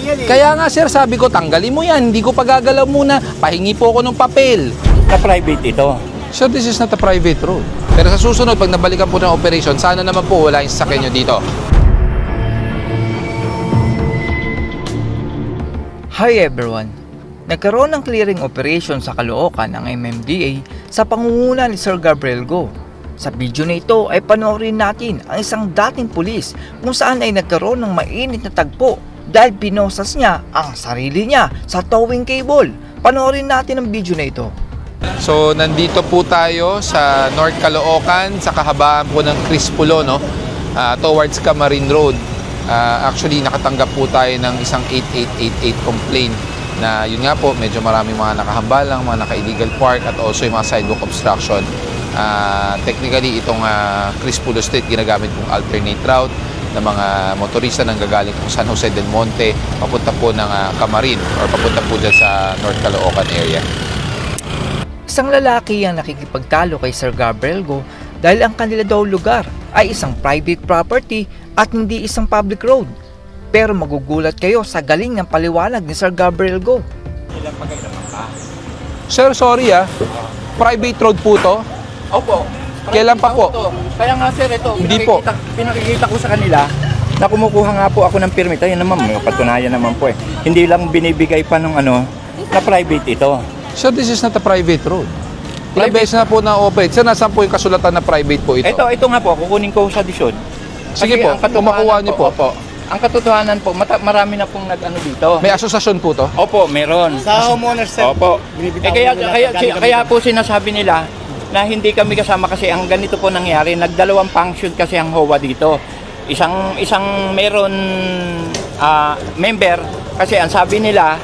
natin yan eh. Kaya nga sir, sabi ko tanggalin mo yan. Hindi ko pagagalaw muna. Pahingi po ako ng papel. Na private ito. Sir, this is not a private road. Pero sa susunod, pag nabalikan po ng operation, sana naman po wala yung sasakyan nyo dito. Hi everyone! Nagkaroon ng clearing operation sa Caloocan ng MMDA sa pangunguna ni Sir Gabriel Go. Sa video na ito ay panoorin natin ang isang dating pulis kung saan ay nagkaroon ng mainit na tagpo dahil pinosas niya ang sarili niya sa towing cable. Panoorin natin ang video na ito. So, nandito po tayo sa North Caloocan, sa kahabaan po ng Crispulo, no? Ah, towards Camarin Road. Ah, actually, nakatanggap po tayo ng isang 8888 complaint na yun nga po, medyo maraming mga nakahambalang, mga naka-illegal park at also yung mga sidewalk obstruction. Ah, technically, itong ah, Crispulo Street ginagamit pong alternate route ng mga motorista nang gagaling kung San Jose del Monte papunta po ng ah, Camarin or papunta po dyan sa North Caloocan area. Isang lalaki ang nakikipagtalo kay Sir Gabriel Go dahil ang kanila daw lugar ay isang private property at hindi isang public road. Pero magugulat kayo sa galing ng paliwanag ni Sir Gabriel Go. Sir, sorry ah. Private road po to. Opo. Kailan pa po? Kaya nga sir, ito, Hindi po. pinakikita, pinakikita ko sa kanila na kumukuha nga po ako ng permit. Ayun naman, mga patunayan naman po eh. Hindi lang binibigay pa ng ano, na private ito. Sir, this is not a private road. Ilang beses na po na-operate. Sir, nasaan po yung kasulatan na private po ito? Ito, ito nga po, kukunin ko sa disyon. Sige Kasi po, ang katotohanan kung makuha niyo po. Opo. Ang katotohanan po, mata, marami na pong nag-ano dito. May asosasyon po to? Opo, meron. Sa homeowners sir, Opo. Eh, kaya, kaya, kaya dito. po sinasabi nila na hindi kami kasama kasi ang ganito po nangyari, nagdalawang function kasi ang HOA dito. Isang isang meron ah, member kasi ang sabi nila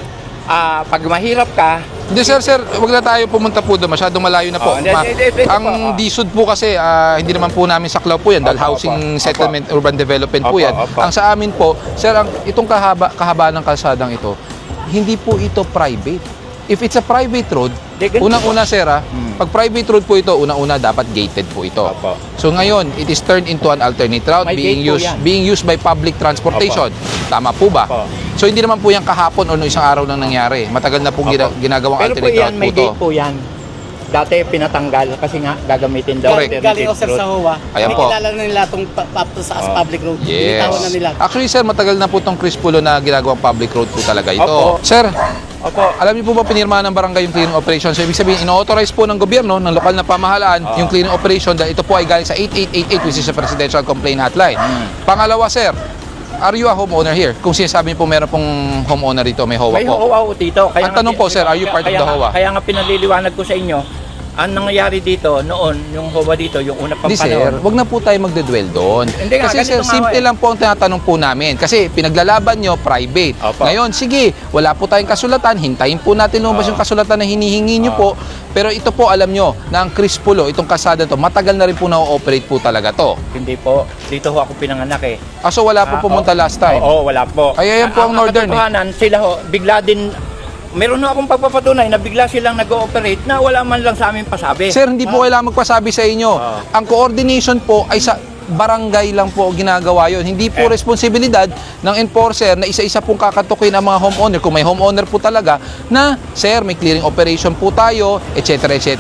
ah, pag mahirap ka, Hindi sir, sir, wag na tayo pumunta po doon. Masyadong malayo na po. Oh, Ma- hindi, hindi, ito ang po, oh. DSUD po kasi, ah, hindi naman po namin saklaw po yan dahil Opo, housing opo, settlement, urban development po Opo, yan. opo. Ang sa amin po, sir, ang, itong kahaba, kahaba ng kalsadang ito, hindi po ito private. If it's a private road, unang-una sir, ah, Hmm. pag private road po ito, unang-una dapat gated po ito. Opo. So ngayon, it is turned into an alternate route May being po used being used by public transportation. Tama po ba? Opo. So hindi naman po yan kahapon o no isang araw lang nangyari. Matagal na po gina- Opo. ginagawang pero po alternate yan, route may po to. gate po yan. Dati pinatanggal kasi nga gagamitin daw Correct. Galing ako sir sa HOA. Ayan po. Nakikilala na nila itong up to sa as Oh. public road. Yes. Binitawan na nila. Actually sir, matagal na po tong Crispulo na ginagawang public road po talaga ito. Opo. Sir, Opo. alam niyo po ba pinirmahan ng barangay yung clearing operation? So ibig sabihin, ino-authorize po ng gobyerno, ng lokal na pamahalaan, Oo. yung clearing operation dahil ito po ay galing sa 8888 which is a presidential complaint hotline. Hmm. Pangalawa sir, are you a homeowner here? Kung sinasabi niyo po meron pong homeowner dito, may HOA May po. HOA po dito. Ang tanong po, sir, are you part of kaya the nga- HOA? Kaya nga pinaliliwanag ko sa inyo, ang nangyayari dito noon, yung HOA dito, yung una pang Hindi sir, wag na po tayo magdedwell doon. Hindi nga, Kasi sir, nga simple eh. lang po ang tinatanong po namin. Kasi pinaglalaban nyo, private. Opo. Ngayon, sige, wala po tayong kasulatan. Hintayin po natin lumabas yung kasulatan na hinihingi nyo po. Pero ito po, alam nyo, na ang Crispulo, itong kasada to, matagal na rin po na-operate po talaga to. Hindi po. Dito ho ako pinanganak eh. Ah, so wala po Ah, pumunta oo. last time. Oo, wala po. Ay, ayan po ang Northern eh. katotohanan, sila ho, bigla din, meron ho akong pagpapatunay na bigla silang nag-ooperate na wala man lang sa amin pasabi. Sir, hindi po kailangan magpasabi sa inyo. Oo. Ang coordination po ay sa barangay lang po ginagawa yon. Hindi po Eh. responsibilidad ng enforcer na isa-isa pong kakatukin ang mga homeowner. Kung may homeowner po talaga na, sir, may clearing operation po tayo, etc. etc.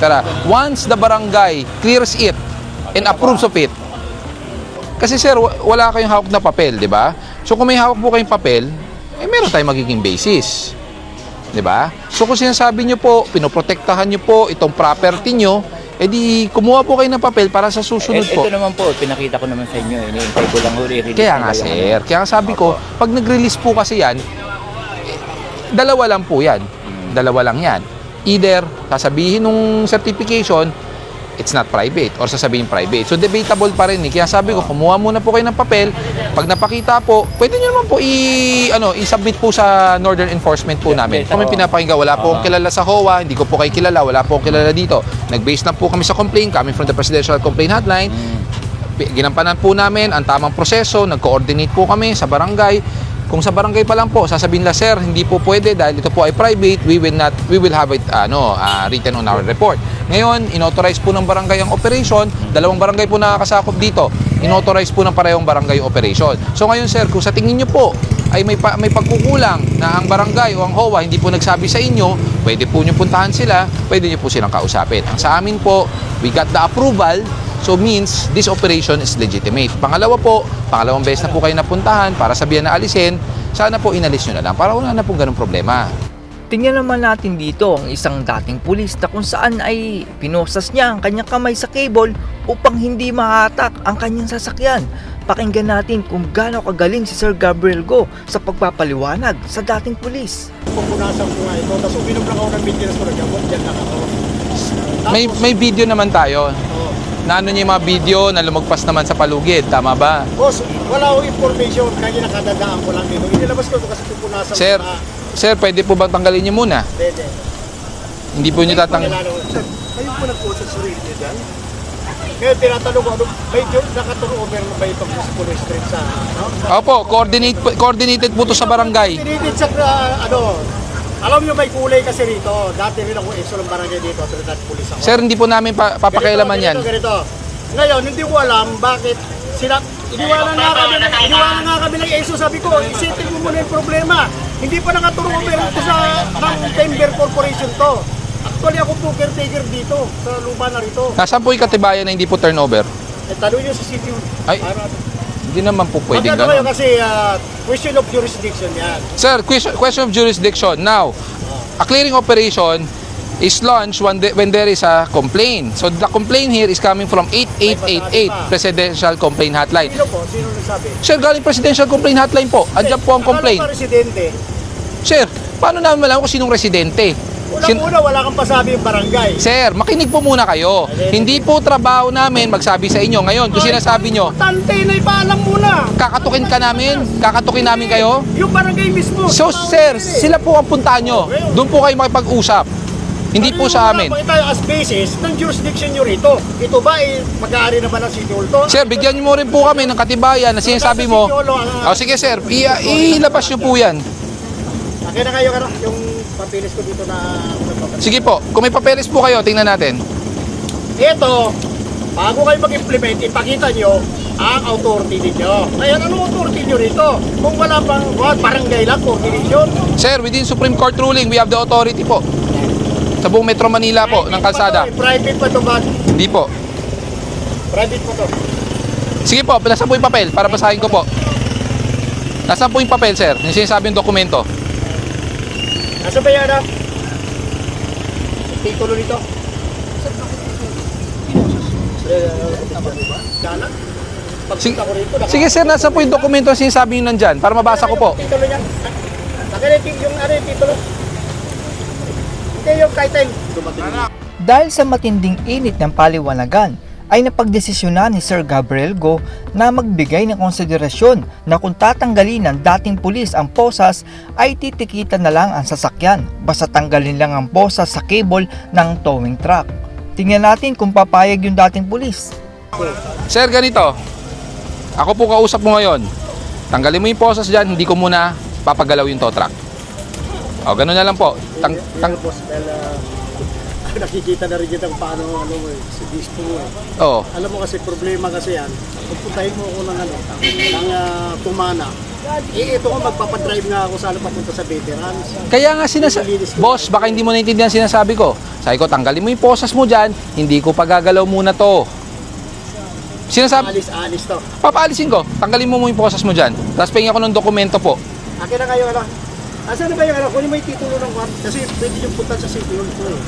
Once the barangay clears it and approves of it, kasi sir, wa- wala kayong hawak na papel, di ba? So kung may hawak po kayong papel, eh meron tayong magiging basis. Di ba? So kung sinasabi nyo po, pinoprotektahan nyo po itong property nyo, edi kumuha po kayo ng papel para sa Eh, susunod ito po. naman po, pinakita ko naman sa inyo. Iniintay ko lang huli. Kaya nga sir, kaya nga sabi ko, pag nag-release po kasi yan, eh, dalawa lang po yan. Dalawa lang yan. Either sasabihin nung certification, it's not private or sasabihin private. So debatable pa rin eh. Kaya sabi ko, kumuha muna po kayo ng papel. Pag napakita po, pwede nyo naman po i ano, i-submit po sa Northern Enforcement po namin. Kami oo. pinapakinggan, wala po akong Oo. kilala sa HOA, hindi ko po kayo kilala, wala po akong kilala dito. Nag-base na po kami sa complaint, coming from the Presidential Complaint Hotline. Pi- ginampanan po namin ang tamang proseso, nag-coordinate po kami sa barangay. Kung sa barangay pa lang po, sasabihin la sir, hindi po pwede dahil ito po ay private, we will not we will have it ano, ah, written on our report. Ngayon, inauthorize po ng barangay ang operation, dalawang barangay po nakakasakop dito. Inauthorize po ng parehong barangay operation. So ngayon sir, kung sa tingin niyo po ay may, pa, may pagkukulang na ang barangay o ang HOA hindi po nagsabi sa inyo, pwede po nyo puntahan sila, pwede nyo po silang kausapin. Ang sa amin po, we got the approval, so means this operation is legitimate. Pangalawa po, pangalawang beses na po kayo napuntahan para sabihan na alisin, sana po inalis nyo na lang para wala na pong ganong problema. Tingnan naman natin dito ang isang dating pulis na kung saan ay pinosas niya ang kanyang kamay sa cable upang hindi mahatak ang kanyang sasakyan. Pakinggan natin kung gaano kagaling si Sir Gabriel Go sa pagpapaliwanag sa dating pulis. pupunasan ko nga ito. Tapos uminom lang ako ng maintenance ko ng gamot. Diyan lang ako. May, may video naman tayo. Na ano niya yung mga video na lumagpas naman sa palugid, tama ba? Boss, wala akong information. Kaya nakadadaan ko lang dito. Inilabas ko ito kasi pupunasan Sir, ko na. sir, pwede po bang tanggalin niyo muna? Dede. Hindi po niyo tatanggal. Sir, kayo po nag-post sa sarili niyo dyan? Ngayon, tinatanong ko, ano, may joke nakaturo-over na ba itong police street sa, ano? Opo, coordinate, coordinated po to sa barangay. Tinitid sa, ah, ano, alam niyo may kulay kasi rito. Dati rin ako exo ng barangay dito, Trinidad Police ako. Sir, hindi po namin pa, papakialaman yan. Ganito, ganito, ganito. Ngayon, hindi ko alam bakit sila iniwala nga kami ng iniwala nga kami ng ESO sabi ko isipin mo muna yung problema hindi pa nakaturo ko pero ito sa ng Timber Corporation to actually ako po caretaker dito sa lupa na rito Nasaan po yung katibayan na hindi po turnover? eh, tanong nyo sa city Ay, para Hindi naman po pwedeng Magkano kayo kasi ah, question of jurisdiction yan Sir, question, question of jurisdiction. Now, a clearing operation is launched when, the- when there is a complaint. So the complaint here is coming from 8888 Presidential Complaint Hotline. sino po sino nagsabi Sir, galing Presidential Complaint Hotline po. Andiyan po ang complaint. Ko residente Sir, paano namin malaman kung sinong residente? Unang-una wala kang pasabi yung barangay Sir, makinig po muna kayo. Hindi po trabaho namin magsabi sa inyo. Ngayon, kung sinasabi nyo, Tante na ipaalam muna kakatukin ka namin, kakatukin namin kayo. yung barangay mismo So, sir, sila po ang puntahan nyo. Doon po kayo makipag-usap. Hindi po sa amin. Pakita as basis ng jurisdiction nyo rito. Ito ba ay mag-aari na ba ng City Hall to? Sir, bigyan nyo mo rin po kami ng katibayan na sinasabi mo. O sige sir, i- ilabas nyo po yan. Akin na kayo ano, yung papilis ko dito na Sige po, kung may papeles po kayo, tingnan natin. Ito, bago kayo mag-implement, ipakita nyo ang authority ninyo. Ngayon, anong authority nyo rito? Kung wala pang what, barangay lang, coordination. Sir, within Supreme Court ruling, we have the authority po. Sa buong Metro Manila po, ng kalsada. Private pa to ba? Hindi po. Private pa to. Sige po, nasaan po yung papel para basahin ko po. Nasaan po yung papel, sir? Yung sinasabi yung dokumento. Nasa ba yan ah? Titulo nito? Sana? Sige, Pagpunta ko rito, naka- sige sir, nasaan po yung dokumento na sinasabi nyo nandyan para mabasa ko po. Titulo niya. Akin yung, ano yung titulo. Hindi yung title. Dahil sa matinding init ng paliwanagan, ay napagdesisyonan ni Sir Gabriel Go na magbigay ng konsiderasyon na kung tatanggalin ng dating pulis ang posas ay titikitan na lang ang sasakyan basta tanggalin lang ang posas sa cable ng towing truck. Tingnan natin kung papayag yung dating pulis. Sir, ganito. Ako po kausap mo ngayon. Tanggalin mo yung posas dyan, hindi ko muna papagalaw yung tow truck. O, ganun na lang po. Tang, tang, Tang, boss, dahil ah, nakikita na rin dito kung paano ano mo eh, si dispo mo eh. oh. Alam mo kasi problema kasi yan, pupuntahin mo ako ng ano, ng ah, tumana. Eh, ito ko magpapadrive nga ako sana papunta sa veterans. Kaya nga sinasabi, boss, baka hindi mo naintindihan sinasabi ko. Sabi ko, tanggalin mo yung posas mo dyan, hindi ko pagagalaw muna to. Sinasabi, Alis, alis to. papaalisin ko, tanggalin mo mo yung posas mo dyan. Tapos pingin ako ng dokumento po. Akin na kayo, ano? Asan na ba yung ano? Kunin mo yung titulo ng kwan. Kasi pwede yung punta sa city hall ko eh.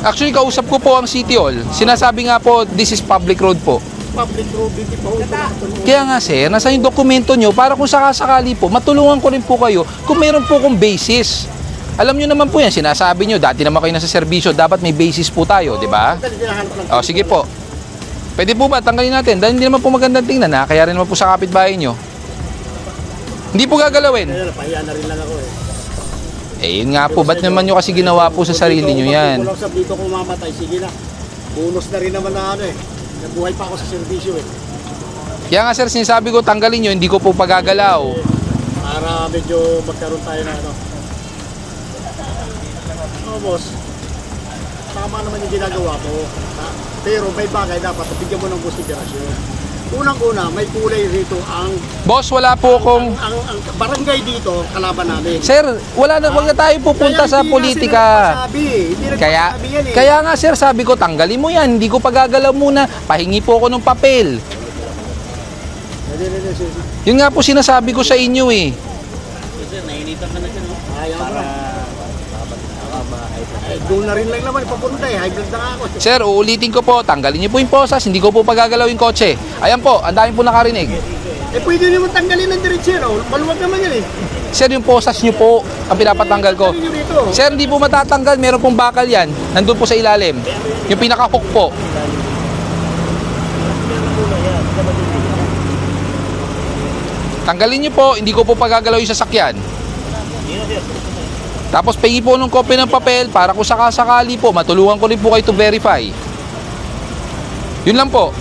Actually, kausap ko po ang City Hall. Sinasabi nga po, this is public road po. Public road, hindi pa na Kaya nga sir, nasa yung dokumento nyo para kung sakasakali po, matulungan ko rin po kayo kung meron po kong basis. Alam nyo naman po yan, sinasabi nyo, dati naman kayo nasa serbisyo, dapat may basis po tayo, di ba? O, sige po. Pwede po ba, tanggalin natin. Dahil hindi naman po magandang tingnan ha, kaya rin naman po sa kapitbahay nyo. Hindi po gagalawin. Kaya napahiya na rin lang ako eh. Eh, yun nga po, ba't naman nyo kasi ginawa po sa sarili nyo yan? Kung sa dito ko mamatay, sige na. Bonus na rin naman na ano eh. Nabuhay pa ako sa serbisyo eh. Kaya nga sir, sinasabi ko, tanggalin nyo, hindi ko po pagagalaw. Para medyo magkaroon tayo ng ano. Oo boss. Tama naman yung ginagawa ko. Ha? Pero may bagay dapat bigyan mo ng konsiderasyon. Unang-una, may kulay rito ang, Boss, wala po akong... ang, ang barangay dito, kalaban namin. Sir, wala na, wag na tayo pupunta Kaya sa politika. nagpasabi, Hindi Kaya, yan eh. kaya nga sir, sabi ko, tanggalin mo yan. Hindi ko pagagalaw muna. Pahingi po ako ng papel. Hindi, hindi, hindi, sige. Yun nga po sinasabi ko sa inyo eh. Ayaw mo. Doon na rin lang naman papunta eh. High blood na nga ako. Sir, uulitin ko po, tanggalin niyo po yung posas, hindi ko po pagagalaw yung kotse. Ayan po, ang dami po nakarinig. Eh pwede naman tanggalin ng diretsyo. Maluwag naman yan eh. Sir, yung posas niyo po, ang pinapatanggal ko. Tanggalin. Sir, hindi po matatanggal, meron pong bakal yan. Nandun po sa ilalim. Yung pinaka-hook po. Tanggalin niyo po, hindi ko po pagagalaw yung sasakyan. Tapos pengi po ng kopya ng papel para kung sakasakali po, matulungan ko rin po kayo to verify. Yun lang po.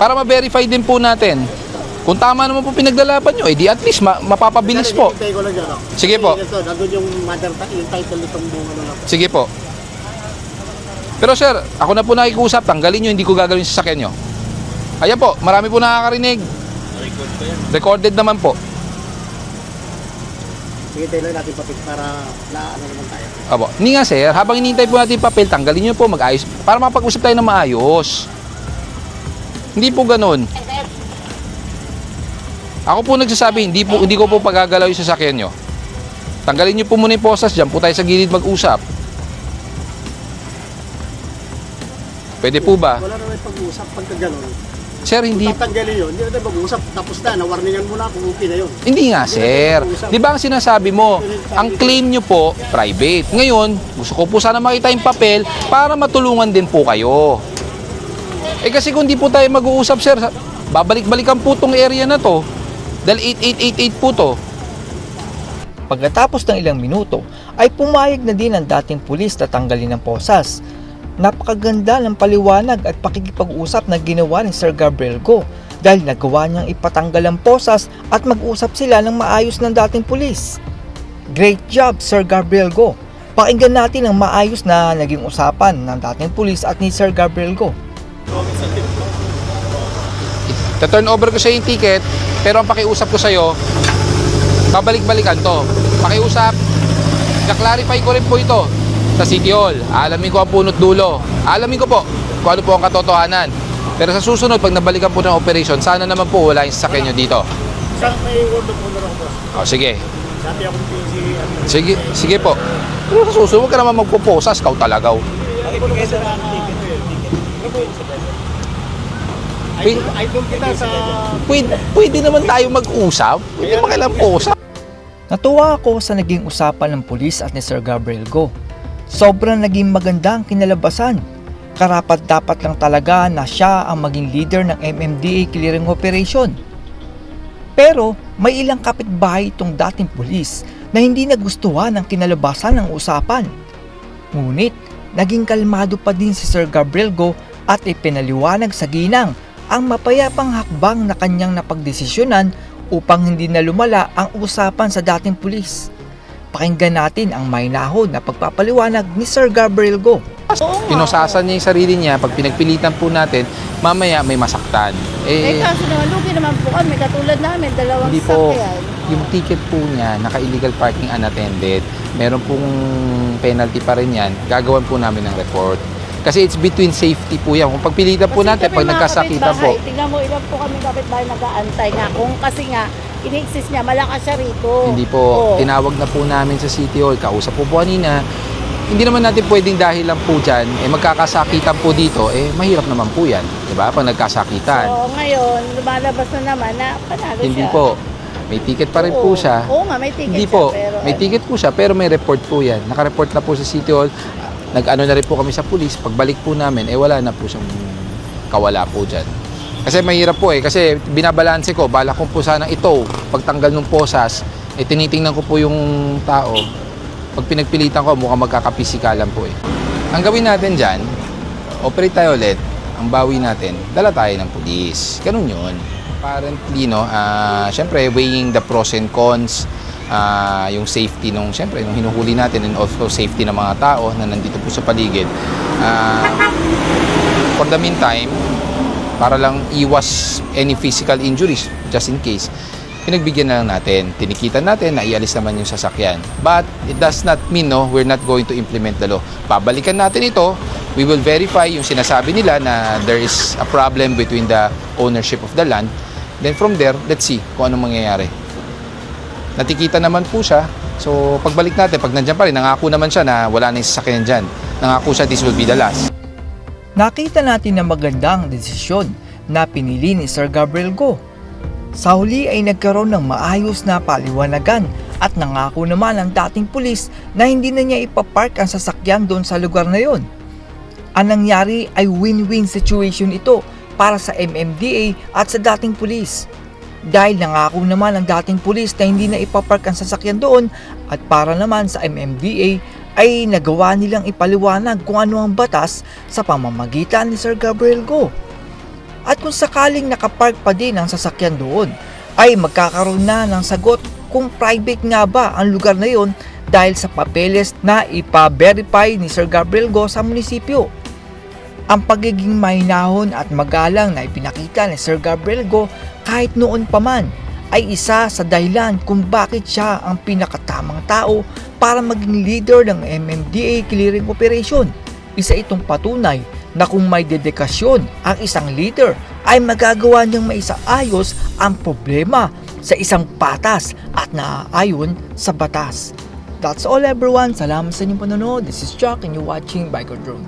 Para ma-verify din po natin. Kung tama naman po pinaglalaban nyo, eh di at least ma- mapapabilis po. Oh. Sige po. Nandun yung mother, yung title nitong bunga na Sige po. Pero sir, ako na po nakikusap, tanggalin nyo, hindi ko gagawin sa sasakyan nyo. Ayan po, marami po nakakarinig. Recorded naman po. Sige, tayo lang natin papit para na ano naman tayo. Abo. Hindi nga sir, habang inintay po natin papel, tanggalin nyo po, mag-ayos. Para mapag-usap tayo na maayos. Hindi po ganun. Ako po nagsasabi, hindi, po, hindi ko po pagagalaw yung sasakyan nyo. Tanggalin nyo po muna yung posas dyan, po tayo sa gilid mag-usap. Pwede po ba? Wala naman pag-uusap pagka gano'n. Sir, hindi Kung tatanggalin yun, hindi natin mag-uusap. Tapos na, nawarningan mo na kung okay na yun. Hindi nga, sir. Di ba ang sinasabi mo, ang claim nyo po, private. Ngayon, gusto ko po sana makita yung papel para matulungan din po kayo. Eh kasi kung di po tayo mag-uusap, sir, babalik-balikan po tong area na to. Dahil 8888 po to. Pagkatapos ng ilang minuto ay pumayag na din ang dating pulis na tanggalin ng posas. Napakaganda ng paliwanag at pakikipag-usap na ginawa ni Sir Gabriel Go dahil nagawa niyang ipatanggal ang posas at mag-usap sila ng maayos ng dating pulis. Great job Sir Gabriel Go! Pakinggan natin ang maayos na naging usapan ng dating pulis at ni Sir Gabriel Go. Ta-turn over ko sa yung ticket, pero ang pakiusap ko sa'yo, babalik-balikan to. Pakiusap, na-clarify ko rin po ito sa City Hall. Alamin ko ang punot dulo. Alamin ko po kung ano po ang katotohanan. Pero sa susunod, pag nabalikan po ng operation, sana naman po wala yung sasakyan nyo dito. Saan may word of honor ako, boss? O, sige. Sabi ako ng si ano, Sige, sige po. Pero sa susunod, huwag ka naman magpuposas, kau talagaw. idol, idol kita sa... Pwede, pwede naman tayo mag-usap. Hindi pa kailang posas. Natuwa ako sa naging usapan ng pulis at ni Sir Gabriel Go. Sobrang naging maganda ang kinalabasan. Karapat dapat lang talaga na siya ang maging leader ng MMDA clearing operation. Pero may ilang kapitbahay itong dating pulis na hindi nagustuhan ang kinalabasan ng usapan. Ngunit naging kalmado pa din si Sir Gabriel Go at ipinaliwanag sa ginang ang mapayapang hakbang na kanyang napagdesisyonan upang hindi na lumala ang usapan sa dating pulis. Pakinggan natin ang mahinahon na pagpapaliwanag ni Sir Gabriel Go. Pinosasan niya yung sarili niya, pag pinagpilitan po natin, mamaya may masaktan. Eh, Eh, kaso naman, lugi naman po kami. Katulad namin, dalawang hindi po, sakyan. yung ticket po niya, naka-illegal parking unattended, meron pong penalty pa rin yan, gagawan po namin ng report. Kasi it's between safety po yan. Kung pagpilitan po Kasi natin, kami pag mga nagkasakitan po, kapitbahay, Tingnan mo, ilan po kami kapitbahay nag-aantay nga. Kung kasi nga, in-exist niya, malakas siya rito. Hindi po, Oo. tinawag na po namin sa City Hall, kausap po po kanina, hindi naman natin pwedeng dahil lang po dyan, eh magkakasakitan po dito, eh mahirap naman po yan, di ba? Pag nagkasakitan. So, ngayon, lumalabas na naman na panalo Hindi siya. po, may ticket pa rin po Oo. siya. Oo nga, may ticket Hindi siya, po, pero may ano, ticket po siya, pero may report po yan. Naka-report na po sa City Hall. Nag-ano na rin po kami sa pulis. Pagbalik po namin, eh wala na po siyang kawala po dyan. Kasi mahirap po eh, kasi binabalanse ko, bala ko po sanang ito, pagtanggal ng posas, eh tinitingnan ko po yung tao. Pag pinagpilitan ko, mukhang magkakapisikalan po eh. Ang gawin natin dyan, operate tayo ulit, ang bawi natin, dala tayo ng pulis. Ganun yun. Apparently, no, ah, syempre, weighing the pros and cons, ah, yung safety nung, syempre, nung hinuhuli natin and also safety ng mga tao na nandito po sa paligid. Ah, for the meantime, para lang iwas any physical injuries, just in case, pinagbigyan na lang natin. Tinikitan natin na ialis naman yung sasakyan. But it does not mean no, we're not going to implement the law. Babalikan natin ito. We will verify yung sinasabi nila na there is a problem between the ownership of the land. Then from there, let's see kung anong mangyayari. Natikita naman po siya. So pagbalik natin, pag nandiyan pa rin, nangako naman siya na wala na yung sasakyan dyan. Nangako siya this will be the last. Nakita natin na magandang desisyon na pinili ni Sir Gabriel Go. Sa huli ay nagkaroon ng maayos na paliwanagan at nangako naman ang dating pulis na hindi na niya ipapark ang sasakyan doon sa lugar na yon. Ang nangyari ay win-win situation ito para sa MMDA at sa dating pulis. Dahil nangako naman ang dating pulis na hindi na ipapark ang sasakyan doon at para naman sa MMDA ay nagawa nilang ipaliwanag kung ano ang batas sa pamamagitan ni Sir Gabriel Go. At kung sakaling nakapark pa din ang sasakyan doon, ay magkakaroon na ng sagot kung private nga ba ang lugar na yon dahil sa papeles na ipa-verify ni Sir Gabriel Go sa munisipyo. Ang pagiging mahinahon at magalang na ipinakita ni Sir Gabriel Go kahit noon pa man ay isa sa dahilan kung bakit siya ang pinakatamang tao para maging leader ng MMDA clearing operation. Isa itong patunay na kung may dedikasyon ang isang leader ay magagawa niyang maisaayos ang problema sa isang patas at naaayon sa batas. That's all everyone. Salamat sa inyong panonood. This is Chuck and you're watching Biker Drone.